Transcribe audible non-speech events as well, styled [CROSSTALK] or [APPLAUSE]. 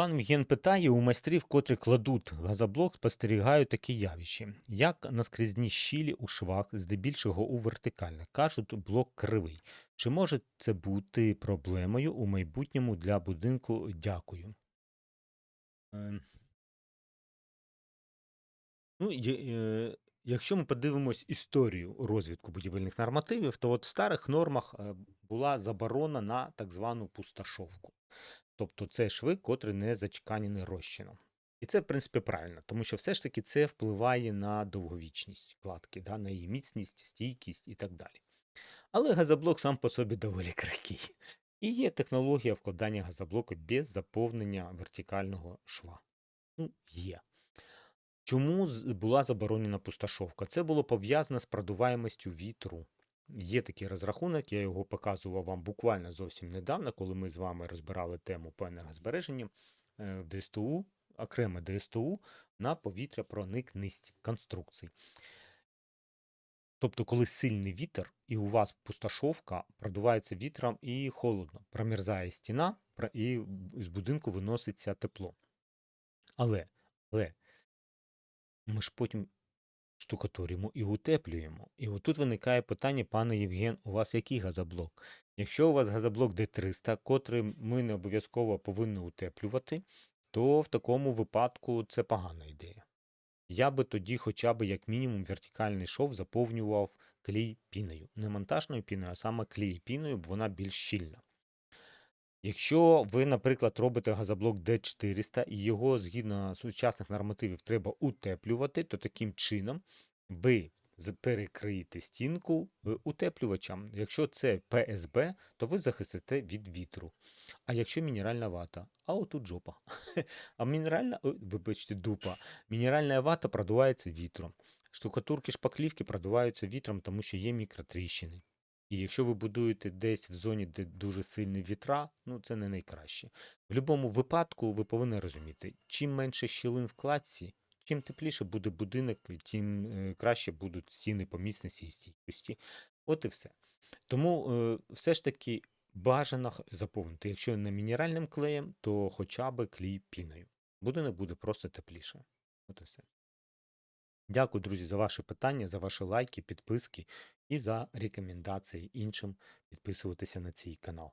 Пан Євген питає у майстрів, котрі кладуть газоблок, спостерігають такі явища, як наскрізні щілі у швах, здебільшого у вертикальних. Кажуть, блок кривий. Чи може це бути проблемою у майбутньому для будинку? Дякую. Е, Ну, е, якщо ми подивимось історію розвитку будівельних нормативів, то от в старих нормах е, була заборона на так звану пустошовку. Тобто це шви, котрі не зачеканені розчином. І це, в принципі, правильно, тому що все ж таки це впливає на довговічність кладки, да, на її міцність, стійкість і так далі. Але газоблок сам по собі доволі [LAUGHS] крихкий. І є технологія вкладання газоблоку без заповнення вертикального шва. Ну, є. Чому була заборонена пустошовка? Це було пов'язано з продуваємостю вітру. Є такий розрахунок, я його показував вам буквально зовсім недавно, коли ми з вами розбирали тему по енергозбереженню е, в ДСТУ, окреме ДСТУ на повітря проникність конструкцій. Тобто, коли сильний вітер, і у вас пустошовка, продувається вітром і холодно, промерзає стіна, і з будинку виноситься тепло. Але, але ми ж потім штукатуримо і утеплюємо. І отут виникає питання, пане Євген, у вас який газоблок? Якщо у вас газоблок D300, котрий ми не обов'язково повинні утеплювати, то в такому випадку це погана ідея. Я би тоді хоча б як мінімум вертикальний шов заповнював клей піною. Не монтажною піною, а саме клей піною, бо вона більш щільна. Якщо ви, наприклад, робите газоблок D400 і його згідно сучасних нормативів треба утеплювати, то таким чином ви перекриєте стінку е, утеплювачем. Якщо це ПСБ, то ви захистите від вітру. А якщо мінеральна вата, а отут жопа. [LAUGHS] А мінеральна, вибачте, дупа. Мінеральна вата продувається вітром. Штукатурки шпаклівки продуваються вітром, тому що є мікротріщини. І якщо ви будуєте десь в зоні, де дуже сильні вітра, ну це не найкраще. В будь-якому випадку ви повинні розуміти, чим менше щілин в кладці, чим тепліше буде будинок, тим е, краще будуть стіни по міцності і стійкості. От і все. Тому е, все ж таки бажано заповнити. Якщо не мінеральним клеєм, то хоча б клей піною. Будинок буде просто тепліше. От і все. Дякую, друзі, за ваші питання, за ваші лайки, підписки і за рекомендації іншим підписуватися на цей канал.